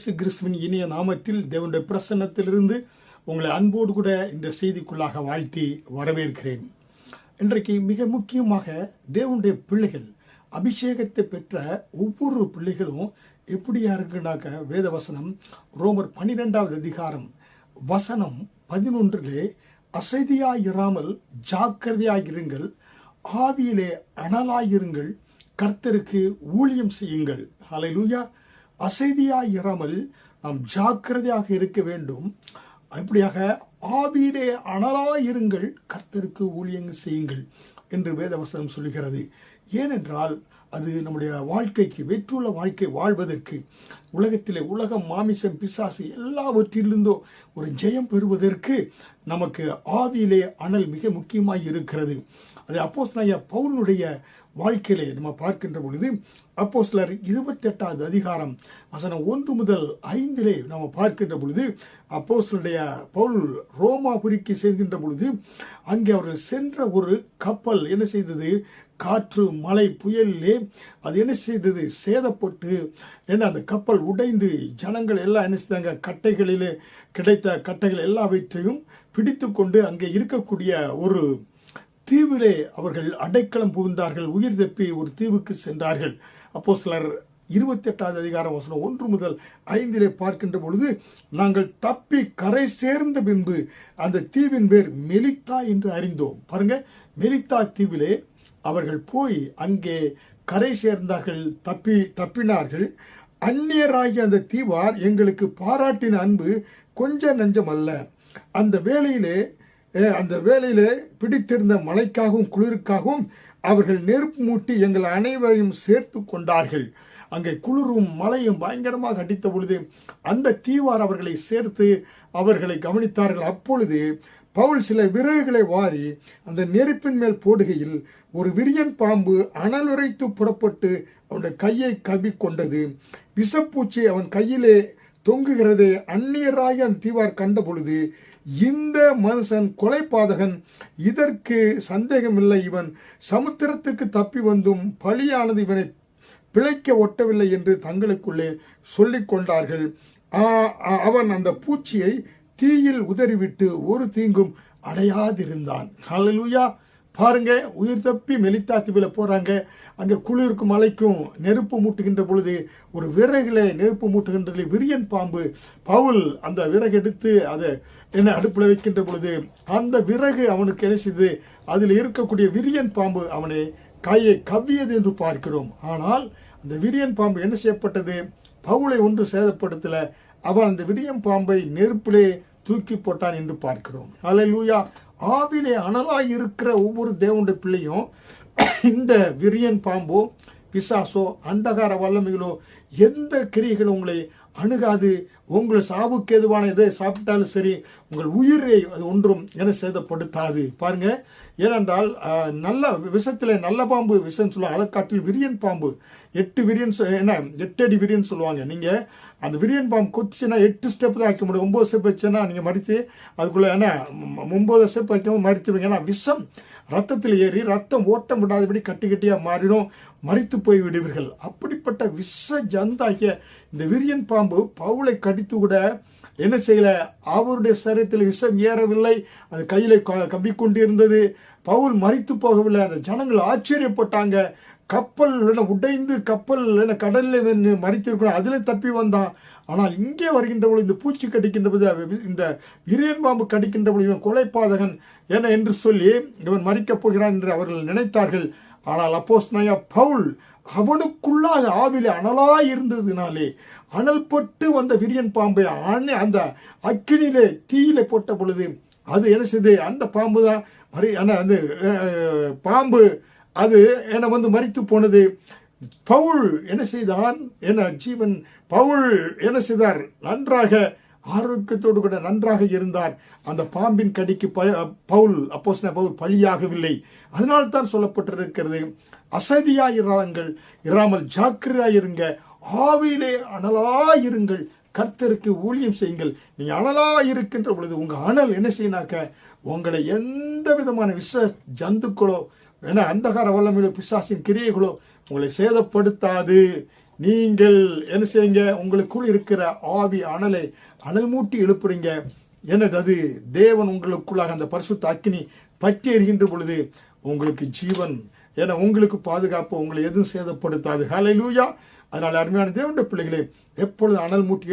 இயேசு கிறிஸ்துவின் இனிய நாமத்தில் தேவனுடைய பிரசன்னத்திலிருந்து உங்களை அன்போடு கூட இந்த செய்திக்குள்ளாக வாழ்த்தி வரவேற்கிறேன். இன்றைக்கு மிக முக்கியமாக தேவனுடைய பிள்ளைகள் அபிஷேகத்தை பெற்ற ஒவ்வொரு பிள்ளைகளும் எப்படியா இருக்குனாக்க வேத வசனம் ரோமர் பனிரெண்டாவது அதிகாரம் வசனம் பதினொன்றிலே அசதியாயிராமல் ஜாக்கிரதையாயிருங்கள் ஆவியிலே அனலாயிருங்கள் கர்த்தருக்கு ஊழியம் செய்யுங்கள். ஹalleluya இறாமல் நாம் ஜாக்கிரதையாக இருக்க வேண்டும். அப்படியாக ஆவியிலே அனலாயிருங்கள் கர்த்தருக்கு ஊழியங்கள் செய்யுங்கள் என்று வேதவசனம் சொல்கிறது ஏனென்றால் அது நம்முடைய வாழ்க்கைக்கு வெற்றுள்ள வாழ்க்கை வாழ்வதற்கு உலகத்திலே உலகம் மாமிசம் பிசாசு எல்லாவற்றிலிருந்தோ ஒரு ஜெயம் பெறுவதற்கு நமக்கு ஆவியிலே அனல் மிக முக்கியமாக இருக்கிறது. அது அப்போஸ் பவுலுடைய வாழ்க்கையிலே நம்ம பார்க்கின்ற பொழுது அப்போ சிலர் இருபத்தி எட்டாவது அதிகாரம் வசனம் ஒன்று முதல் ஐந்திலே நம்ம பார்க்கின்ற பொழுது அப்போ பவுல் ரோமாபுரிக்கு செல்கின்ற பொழுது அங்கே அவர்கள் சென்ற ஒரு கப்பல் என்ன செய்தது? காற்று மழை புயலிலே அது என்ன செய்தது? சேதப்பட்டு என்ன அந்த கப்பல் உடைந்து ஜனங்கள் எல்லாம் என்ன செய்தாங்க? கட்டைகளிலே கிடைத்த கட்டைகள் எல்லாவற்றையும் பிடித்து கொண்டு அங்கே இருக்கக்கூடிய ஒரு தீவிலே அவர்கள் அடைக்கலம் புகுந்தார்கள். உயிர் தப்பி ஒரு தீவுக்கு சென்றார்கள். அப்போ சிலர் இருபத்தி எட்டாவது அதிகாரம் வசனம் ஒன்று முதல் ஐந்திலே பார்க்கின்ற பொழுது நாங்கள் தப்பி கரை சேர்ந்த பின்பு அந்த தீவின் பேர் மெலித்தா என்று அறிந்தோம். பாருங்க மெலித்தா தீவிலே அவர்கள் போய் அங்கே கரை சேர்ந்தார்கள் தப்பி தப்பினார்கள். அந்நியராகிய அந்த தீவார் எங்களுக்கு பாராட்டின அன்பு கொஞ்ச நஞ்சம் அல்ல. அந்த வேளையிலே அந்த வேளையிலே பிடித்திருந்த மழைக்காகவும் குளிருக்காகவும் அவர்கள் நெருப்பு மூட்டி எங்கள் அனைவரையும் சேர்த்து கொண்டார்கள். அங்கே குளிரும் மழையும் பயங்கரமாக அடித்த பொழுது அந்த தீவார் அவர்களை சேர்த்து அவர்களை கவனித்தார்கள். அப்பொழுது பவுல் சில விறகுகளை வாரி அந்த நெருப்பின் மேல் போடுகையில் ஒரு விரியன் பாம்பு அனலுரைத்து புறப்பட்டு அவனுடைய கையை கவி கொண்டது விஷப்பூச்சி அவன் கையிலே தொங்குகிறதை. அந்நியராக அந்த தீவார் கண்ட பொழுது இந்த மனுஷன் கொலைபாதகன். இதற்கு சந்தேகமில்லை. இவன் சமுத்திரத்துக்கு தப்பி வந்தும் பலியானது இவனை பிழைக்க ஒட்டவில்லை என்று தங்களுக்குள்ளே சொல்லிக் கொண்டார்கள். அவன் அந்த பூச்சியை தீயில் உதறிவிட்டு ஒரு தீங்கும் அடையாதிருந்தான். ஹலலூயா பாருங்க உயிர் தப்பி மெலித்தா தீவில் போகிறாங்க அங்கே குளிருக்கும் மலைக்கும் நெருப்பு மூட்டுகின்ற பொழுது ஒரு விறகில் நெருப்பு மூட்டுகின்றது விரியன் பாம்பு பவுல் அந்த விறகு எடுத்து அதை என்ன அடுப்பில் வைக்கின்ற பொழுது அந்த விறகு அவனுக்கு என்ன அதில் இருக்கக்கூடிய விரியன் பாம்பு அவனை கையை கவ்வியது என்று பார்க்கிறோம். ஆனால் அந்த விரியன் பாம்பு என்ன செய்யப்பட்டது? பவுலை ஒன்று சேதப்படுத்தல. அவன் அந்த விரியன் பாம்பை நெருப்பிலே தூக்கி போட்டான் என்று பார்க்கிறோம். அலையூயா ஆவிலே அனலாய் இருக்கிற ஒவ்வொரு தேவனுடைய பிள்ளையும் இந்த விரியன் பாம்போ பிசாசோ அந்தகார வல்லமைகளோ எந்த கிரியைகளும் உங்களை அணுகாது. உங்கள் சாவுக்கு எதுவான எதை சாப்பிட்டாலும் சரி உங்கள் உயிரை அது ஒன்றும் என சேதப்படுத்தாது. பாருங்க ஏனென்றால் நல்ல விஷத்தில் நல்ல பாம்பு விஷம் சொல்லுவாங்க அதை காட்டில் விரியன் பாம்பு. எட்டு விரியன் என்ன எட்டு அடி விரியன் சொல்லுவாங்க. நீங்கள் அந்த விரியன் பாம்பு கொத்துச்சுன்னா எட்டு ஸ்டெப் தான் வைக்க முடியும். ஒம்பது ஸ்டெப் வச்சுன்னா நீங்கள் மறித்து அதுக்குள்ளே என்ன ஒம்பது ஸ்டெப் வைக்கவும் மறித்துருவீங்க ஏன்னா விஷம் ரத்தத்தில் ஏறி ரத்தம் ஓட்டம் விடாதபடி கட்டி கட்டியாக மாறிடும். மறித்து போய் விடுவீர்கள். அப்படிப்பட்ட விஷ ஜந்தாகிய இந்த விரியன் பாம்பு பவுளை கடித்து கூட என்ன செய்யல? அவருடைய சரீரத்தில் விஷம் ஏறவில்லை. அது கையில் கவ்விக்கொண்டிருந்தது பவுல் மறித்து போகவில்லை. அந்த ஜனங்கள் ஆச்சரியப்பட்டாங்க. கப்பல் உடைந்து கப்பல் கடலில் மறித்திருக்கணும். அதில் தப்பி வந்தான். ஆனால் இங்கே வருகின்ற பொழுது இந்த பூச்சி கடிக்கின்ற பொழுது இந்த விரியன் பாம்பு கடிக்கின்ற பொழுது இவன் கொலைப்பாதகன் என என்று சொல்லி இவன் மறிக்கப் போகிறான் என்று அவர்கள் நினைத்தார்கள். ஆனால் அப்போஸ் நயா பவுல் அவனுக்குள்ளாக ஆவிலே அனலாய் இருந்ததுனாலே அனல் பட்டு வந்த விரியன் பாம்பை அணை அந்த அக்கினியிலே தீயிலே போட்ட பொழுது அது என்ன செய்து அந்த பாம்பு தான் மறி அந்த பாம்பு அது என்னை வந்து மறித்து போனது. பவுல் என்ன செய்தான்? என்ன ஜீவன்? பவுல் என்ன செய்தார்? நன்றாக ஆரோக்கியத்தோடு கூட நன்றாக இருந்தார். அந்த பாம்பின் கடிக்கு பவுல் அப்போஸ் பவுல் பழியாகவில்லை அதனால் தான் சொல்லப்பட்டிருக்கிறது அசதியாயிராங்கள் இராமல் இருங்க. ஆவியிலே அனலாயிருங்கள் கர்த்தருக்கு ஊழியம் செய்யுங்கள். நீ அனலாக இருக்கின்ற பொழுது உங்கள் அனல் என்ன செய்யினாக்க? உங்களை எந்த விதமான விஷ ஜந்துக்களோ வேணா அந்தகார வல்லமையிலோ பிசாசின் கிரியைகளோ உங்களை சேதப்படுத்தாது. நீங்கள் என்ன செய்யுங்க? உங்களுக்குள் இருக்கிற ஆவி அனலை அனல் மூட்டி எழுப்புறீங்க. எனது அது தேவன் உங்களுக்குள்ளாக அந்த பரிசுத்த அக்கினி பற்றி எறிகின்ற பொழுது உங்களுக்கு ஜீவன் ஏன்னா உங்களுக்கு பாதுகாப்பு உங்களை எதுவும் சேதப்படுத்தாது. ஹாலை லூயா அதனால் அருமையான தேவனுடைய பிள்ளைகளே எப்பொழுது அனல் மூட்டி